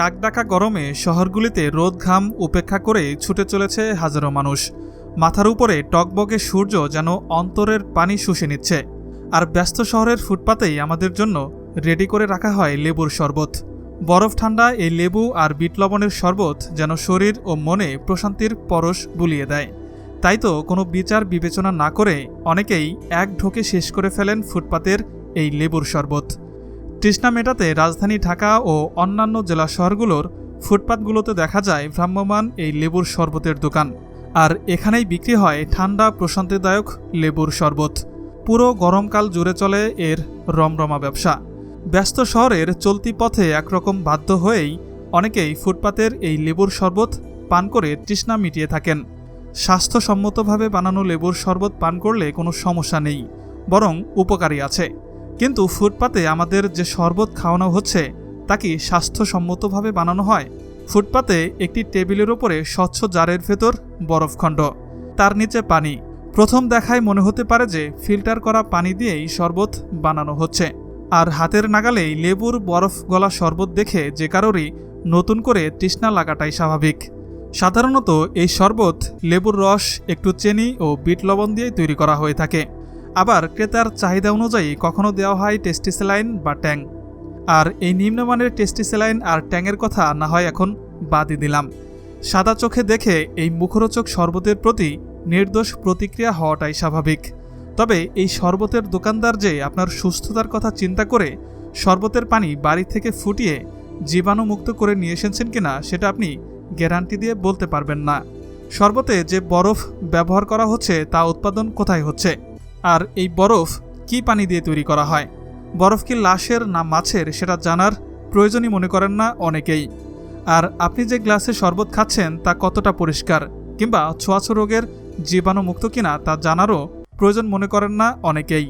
কাকডাকা গরমে শহরগুলিতে রোদ ঘাম উপেক্ষা করে ছুটে চলেছে হাজারো মানুষ। মাথার উপরে টকবগে সূর্য যেন অন্তরের পানি শুষে নিচ্ছে। আর ব্যস্ত শহরের ফুটপাতেই আমাদের জন্য রেডি করে রাখা হয় লেবুর শরবত। বরফ ঠান্ডা এই লেবু আর বিট লবণের শরবত যেন শরীর ও মনে প্রশান্তির পরশ বুলিয়ে দেয়। তাই তো কোনো বিচার বিবেচনা না করে অনেকেই এক ঢোকে শেষ করে ফেলেন ফুটপাতের এই লেবুর শরবত। তৃষ্ণা মেটাতে রাজধানী ঢাকা ও অন্যান্য জেলা শহরগুলোর ফুটপাতগুলোতে দেখা যায় ভ্রাম্যমান এই লেবুর শরবতের দোকান। আর এখানেই বিক্রি হয় ঠান্ডা, প্রশান্তিদায়ক লেবুর শরবত। পুরো গরমকাল জুড়ে চলে এর রমরমা ব্যবসা। ব্যস্ত শহরের চলতি পথে একরকম বাধ্য হয়েই অনেকেই ফুটপাতের এই লেবুর শরবত পান করে তৃষ্ণা মিটিয়ে থাকেন। স্বাস্থ্যসম্মতভাবে বানানো লেবুর শরবত পান করলে কোনো সমস্যা নেই, বরং উপকারী আছে। কিন্তু ফুটপাতে আমাদের যে শরবত খাওয়ানো হচ্ছে, তা কি স্বাস্থ্যসম্মতভাবে বানানো হয়? ফুটপাতে একটি টেবিলের ওপরে স্বচ্ছ জারের ভেতর বরফখণ্ড তার নিচে পানি। প্রথম দেখায় মনে হতে পারে যে ফিল্টার করা পানি দিয়েই শরবত বানানো হচ্ছে। আর হাতের নাগালেই লেবুর বরফ গলা শরবত দেখে যে কারোরই নতুন করে তৃষ্ণা লাগাটাই স্বাভাবিক। সাধারণত এই শরবত লেবুর রস, একটু চেনি ও বিট লবণ দিয়ে তৈরি করা হয়ে থাকে। আবার ক্রেতার চাহিদা অনুযায়ী কখনো দেওয়া হয় টেস্টিসেলাইন বা ট্যাং। আর এই নিম্নমানের টেস্টিসেলাইন আর ট্যাংয়ের কথা না হয় এখন বাদই দিলাম। সাদা চোখে দেখে এই মুখরোচক শরবতের প্রতি নির্দোষ প্রতিক্রিয়া হওয়াটাই স্বাভাবিক। তবে এই শরবতের দোকানদার যে আপনার সুস্থতার কথা চিন্তা করে শরবতের পানি বাড়ি থেকে ফুটিয়ে জীবাণুমুক্ত করে নিয়ে এসেছেন কিনা সেটা আপনি গ্যারান্টি দিয়ে বলতে পারবেন না। শরবতে যে বরফ ব্যবহার করা হচ্ছে তা উৎপাদন কোথায় হচ্ছে? আর এই বরফ কি পানি দিয়ে তৈরি করা হয়? বরফ কি লাশের না মাছের সেটা জানার প্রয়োজনই মনে করেন না অনেকেই। আর আপনি যে গ্লাসে শরবত খাচ্ছেন তা কতটা পরিষ্কার কিংবা ছোঁয়াছো রোগের জীবাণুমুক্ত কিনা তা জানারও প্রয়োজন মনে করেন না অনেকেই।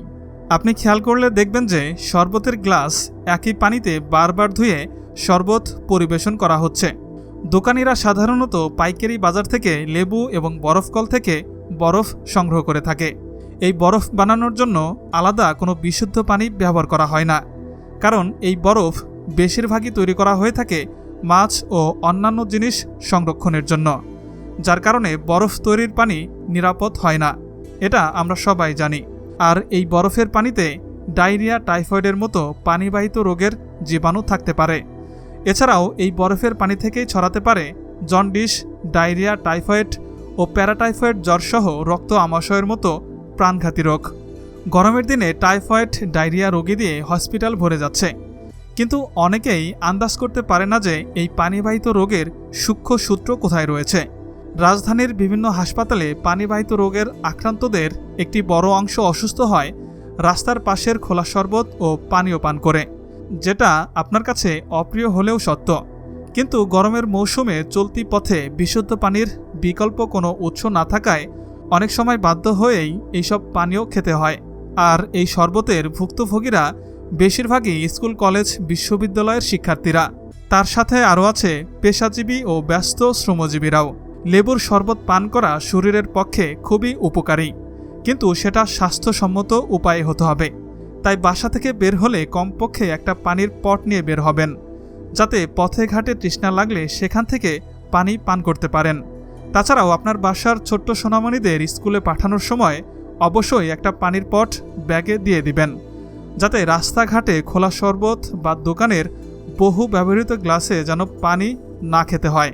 আপনি খেয়াল করলে দেখবেন যে শরবতের গ্লাস একই পানিতে বারবার ধুয়ে শরবত পরিবেশন করা হচ্ছে। দোকানিরা সাধারণত পাইকারি বাজার থেকে লেবু এবং বরফকল থেকে বরফ সংগ্রহ করে থাকে। এই বরফ বানানোর জন্য আলাদা কোনো বিশুদ্ধ পানি ব্যবহার করা হয় না। কারণ এই বরফ বেশিরভাগই তৈরি করা হয়ে থাকে মাছ ও অন্যান্য জিনিস সংরক্ষণের জন্য, যার কারণে বরফ তৈরির পানি নিরাপদ হয় না। এটা আমরা সবাই জানি। আর এই বরফের পানিতে ডায়রিয়া, টাইফয়েডের মতো পানিবাহিত রোগের জীবাণু থাকতে পারে। এছাড়াও এই বরফের পানি থেকেই ছড়াতে পারে জন্ডিস, ডায়রিয়া, টাইফয়েড ও প্যারাটাইফয়েড জ্বরসহ রক্ত আমাশয়ের মতো প্রাণঘাতী রোগ। গরমের দিনে টাইফয়েড, ডায়রিয়া রোগী দিয়ে হসপিটাল ভরে যাচ্ছে। কিন্তু অনেকেই আন্দাজ করতে পারে না যে এই পানিবাহিত রোগের সূক্ষ্ম সূত্র কোথায় রয়েছে। রাজধানীর বিভিন্ন হাসপাতালে পানিবাহিত রোগের আক্রান্তদের একটি বড় অংশ অসুস্থ হয় রাস্তার পাশের খোলা শরবত ও পানীয় পান করে, যেটা আপনার কাছে অপ্রিয় হলেও সত্য। কিন্তু গরমের মৌসুমে চলতি পথে বিশুদ্ধ পানির বিকল্প কোনো উৎস না থাকায় অনেক সময় বাধ্য হয়েই এইসব পানীয় খেতে হয়। আর এই শরবতের ভুক্তভোগীরা বেশিরভাগই স্কুল, কলেজ, বিশ্ববিদ্যালয়ের শিক্ষার্থীরা। তার সাথে আরও আছে পেশাজীবী ও ব্যস্ত শ্রমজীবীরাও। লেবুর শরবত পান করা শরীরের পক্ষে খুবই উপকারী। কিন্তু সেটা স্বাস্থ্যসম্মত উপায়ে হতে হবে। তাই বাসা থেকে বের হলে কমপক্ষে একটা পানির পট নিয়ে বের হবেন। যাতে পথে ঘাটে তৃষ্ণা লাগলে সেখান থেকে পানি পান করতে পারেন। তাছাড়াও আপনার বাসার ছোট্ট সোনামণিদের স্কুলে পাঠানোর সময় অবশ্যই একটা পানির পট ব্যাগে দিয়ে দিবেন, যাতে রাস্তাঘাটে খোলা শরবত বা দোকানের বহু ব্যবহৃত গ্লাসে যেন পানি না খেতে হয়।